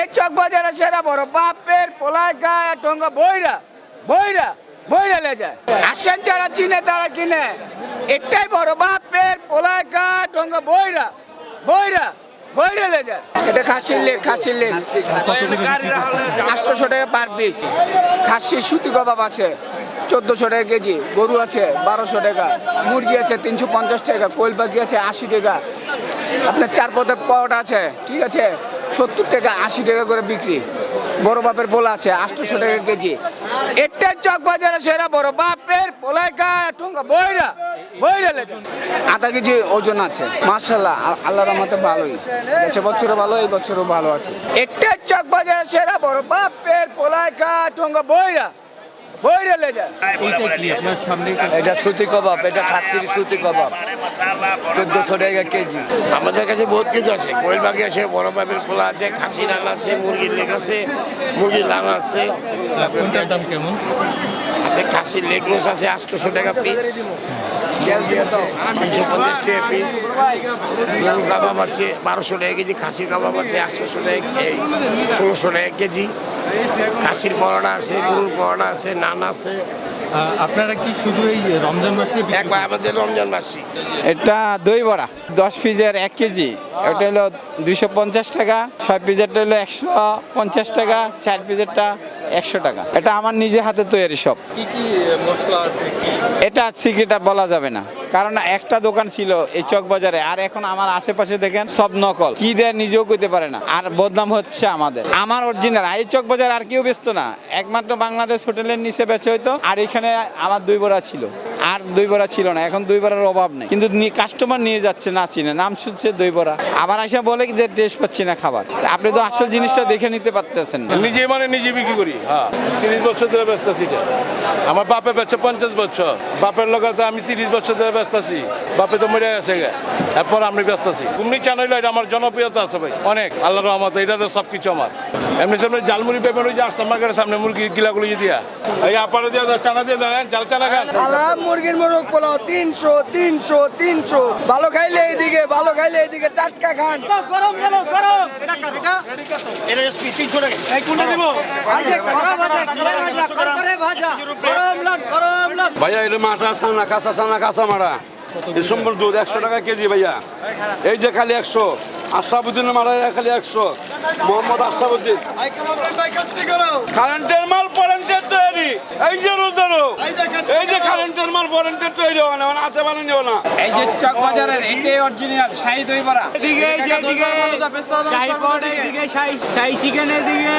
এই চক বাজারে সেরা বড়, বাপের পোলায় গায়ে টঙ্গা বইরা বইরা বইরা লে যায়। আসেন যারা চিনে তারা কিনে। এটাই বড়, বাপের পোলায় গায়ে টঙ্গা বইরা বইরা বইরা লে যায়। এটা খাসির লেগ খাসির লেগ আটশোশো টাকা পার পিস খাসির সুতি কবাব আছে, চোদ্দোশো টাকা কেজি। গরু আছে, বারোশো টাকা। মুরগি আছে, তিনশো পঞ্চাশ টাকা। কোয়েল পাখি আছে, আশি টাকা। আপনার চার পদের পাওয়াটা আছে, ঠিক আছে? সত্তর টাকা, আশি টাকা করে বিক্রি। বড় বাপের পোলা আছে আটশোশো টাকা কেজি। এটা চক বাজারে সেরা বড় বাপের বইরা বইরা আধা কেজি ওজন আছে মার্শাল্লাহ আল্লাহর রহমতে ভালোই। গেছে বছরও ভালো, এই বছরও ভালো আছে। এটা চক বাজারে সেরা বড় বাপের পোলাইকা টুঙ্গা বইরা বইরা লেগে এইটা কি আপনার সামনে এটা সুতি কবাব এটা খাসির সুতি কবাব। চোদ্দশো টাকা কেজি। আমাদের কাছে বহুত কিছু আছে। কোয়েল পাখি আছে বড় পাখির খোলা আছে খাসি রান আছে মুরগির লেগ আছে মুরগির লান আছে। কোনটার দাম কেমন? খাসির লেগ রোস আছে আটশোশো টাকা পিস। তিনশো পঞ্চাশ টাকা পিস গরু কাবাব আছে বারোশো টাকা কেজি খাসির কাবাব আছে আটশোশো টাকা ষোলোশো টাকা কেজি। খাসির পরোটা আছে গরুর পরোটা আছে নান আছে। আপনারা কি শুধু এই রমজান মাসে একবার আমাদের রমজান মাসি। এটা দই বড়া দশ পিসের এক কেজি। ওটা হলো দুইশো পঞ্চাশ টাকা ছয় পিসেরটা হলো একশো পঞ্চাশ টাকা চার পিসেরটা একশো টাকা। এটা আমার নিজে হাতে তৈরি সব কি কি মশলা আছে এটা সিক্রেটা বলা যাবে না। কারণ একটা দোকান ছিল এই চক বাজারে আর এখন আমার আশেপাশে দেখেন সব নকল। কি দেয় নিজেও কইতে পারে না। আর বদনাম হচ্ছে আমাদের। আমার অরিজিনাল এই চক বাজার আর কেউ ব্যস্ত না। একমাত্র বাংলাদেশ হোটেলের নিচে বেচে হইতো আর এখানে আমার দুই বড়া ছিল। আর দই বড়া ছিল না এখন দই বড়ার অভাব নেই। কিন্তু কাস্টমার নিয়ে যাচ্ছে না চিনে নাম শুনছে দই বড়া। আবার আইসা বলে যে টেস্ট পাচ্ছি না খাবার। আপনি তো আসল জিনিসটা দেখে নিতে পারতেছেন নিজে মানে নিজে বিক্রি করি হ্যাঁ। তিরিশ বছর ধরে ব্যস্ত আছি আমার বাপে বেচছে পঞ্চাশ বছর বাপের লগে তো আমি তিরিশ বছর ধরে ব্যস্ত আছি। বাপে তো মরে গেছে গে। এরপর আমি ব্যস্ত আছি। কুমনি চ্যানেল এটা আমার জনপ্রিয়তা আছে ভাই অনেক। আল্লাহ রহমত এটা তো সব কিছু আমার। এমনি সামনে জালমুড়ি পেপার ওই যে আসতাম মার্কেটের সামনে মুরগি গিলাগুলো দিয়ে। এই আপারে দিয়ে চানা দিয়ে দাও হ্যাঁ, জাল চানা খান। মুরগির মোরগ পোলাও তিনশো তিনশো তিনশো। ভালো খাইলে এইদিকে ভালো খাইলে এইদিকে টাটকা খান। গরম গেল গরম। ভাইয়া এটা? মাঠা সানা কাঁচা সানা কাঁচা মারা? ডিসেম্বর দুধ একশো টাকা কেজি ভাইয়া। এই যে খালি একশো আশরাফুদ্দিনের মারা খালি একশো মোহাম্মদ আশরাফুদ্দিন। কারেন্টের মাল পরেন্টের তৈরি। এই যে রোজারো এই যে কারেন্টের মাল পরেন্টের তৈরি হয় না মানে হাতে বানানো না। এই যে চক বাজারের এটাই অরিজিনাল শাহী দই বড়া এদিকে শাহী চিকেন এদিকে।